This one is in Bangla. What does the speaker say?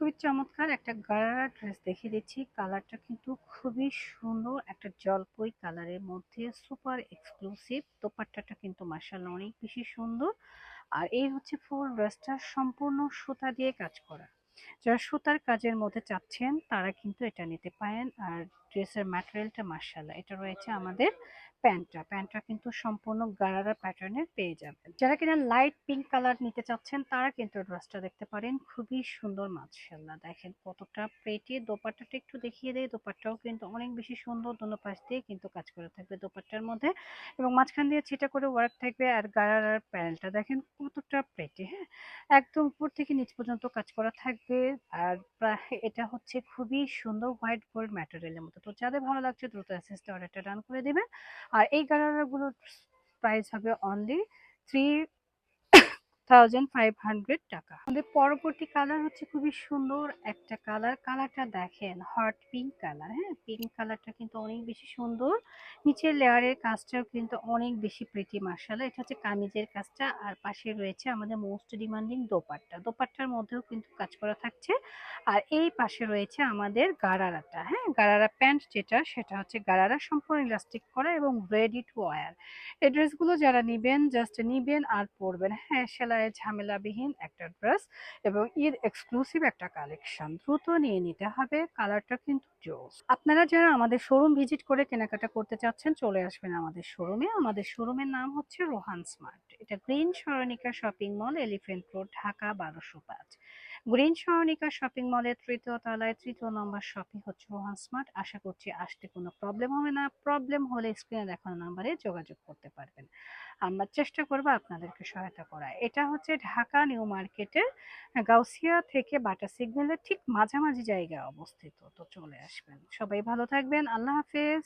খুবই চমৎকার একটা গারা ড্রেস দেখিয়ে দিচ্ছি। কালারটা কিন্তু খুবই সুন্দর, একটা জলপই কালারের মধ্যে সুপার এক্সক্লুসিভ দোপাট্টাটা কিন্তু মার্শাল অনেক বেশি সুন্দর। আর এই হচ্ছে ফুল ড্রেসটা সম্পূর্ণ সুতা দিয়ে কাজ করা। যারা সুতার কাজের মধ্যে চাচ্ছেন, তারা কিন্তু এটা নিতে পারেন। আর ড্রেসের ম্যাটেরিয়ালটা মার্শাল্লাহ এটা রয়েছে আমাদের প্যান্টটা। প্যান্টটা কিন্তু সম্পূর্ণ গারারা প্যাটার্নের পেয়ে যাবেন। যারা কিনা লাইট পিঙ্ক কালার নিতে চাচ্ছেন, তারা কিন্তু ড্রেসটা দেখতে পারেন। খুবই সুন্দর মাশাল্লাহ দেখেন কতটা প্রেটি দোপাট্টাটা একটু দেখিয়ে দেয় দোপাট্টাও কিন্তু অনেক বেশি সুন্দর, দোনো পাশ দিয়ে কিন্তু কাজ করা থাকবে দোপাট্টার মধ্যে। এবং মাঝখান দিয়ে ছিটা করে ওয়ার্ক থাকবে আর গারারার প্যান্টটা দেখেন কতটা প্রেটি হ্যাঁ? একদম উপর থেকে নিচ পর্যন্ত কাজ করা থাকবে। আর প্রায় এটা হচ্ছে খুবই সুন্দর হোয়াইট গোল্ড ম্যাটেরিয়ালের মতো। তো যাদের ভালো লাগছে দ্রুত অ্যাসেসটা অর্ডারটা ডান করে দেবেন। আর এই গালারগুলোর প্রাইস হবে only three thousand five hundred টাকা। আমাদের পরবর্তী কালার হচ্ছে খুবই সুন্দর একটা কালার কালারটা দেখেন হট পিঙ্ক কালার হ্যাঁ? পিঙ্ক কালারটা কিন্তু অনেক বেশি সুন্দর। নিচের লেয়ারের কাজটাও কিন্তু অনেক বেশি প্রিটি মার্শাল এটা হচ্ছে কামিজের কাজটা, আর পাশে রয়েছে আমাদের মোস্ট ডিমান্ডিং দোপাট্টা। দোপাট্টার মধ্যেও কিন্তু কাজ করা থাকছে। আর এই পাশে রয়েছে আমাদের গারারাটা হ্যাঁ? গারারা প্যান্ট যেটা, সেটা হচ্ছে গারারা সম্পূর্ণ ইলাস্টিক করা এবং রেডি টু ওয়ার এই ড্রেসগুলো যারা নিবেন জাস্ট নিবেন আর পরবেন। হ্যাঁ সেলাইয়ের ঝামেলাবিহীন একটা ড্রেস এবং ঈদ এক্সক্লুসিভ একটা কালেকশন দ্রুত নিয়ে নিতে হবে কালারটা কিন্তু জোস। আপনারা যারা আমাদের শোরুম ভিজিট করে কেনাকাটা করতে চাচ্ছেন, চলে আসবেন আমাদের শোরুমে আমাদের শোরুমের নাম হচ্ছে রোহান স্মার্ট। এটা green Saranika shopping mall elephant road Dhaka, বারোশো পাঁচ। গ্রিন সরণিকা শপিং মলের তৃতীয় তলায় তৃতীয় নম্বর শপিং হচ্ছে রোহান স্মার্ট। আশা করছি আসতে কোনো প্রবলেম হবে না। প্রবলেম হলে স্ক্রিনে দেখানো নাম্বারে যোগাযোগ করতে পারবেন। আমরা চেষ্টা করব আপনাদেরকে সহায়তা করা এটা হচ্ছে ঢাকা নিউ মার্কেটের গাউসিয়া থেকে বাটা সিগন্যালের ঠিক মাঝামাঝি জায়গায় অবস্থিত। তো চলে আসবেন। সবাই ভালো থাকবেন। আল্লাহ হাফেজ।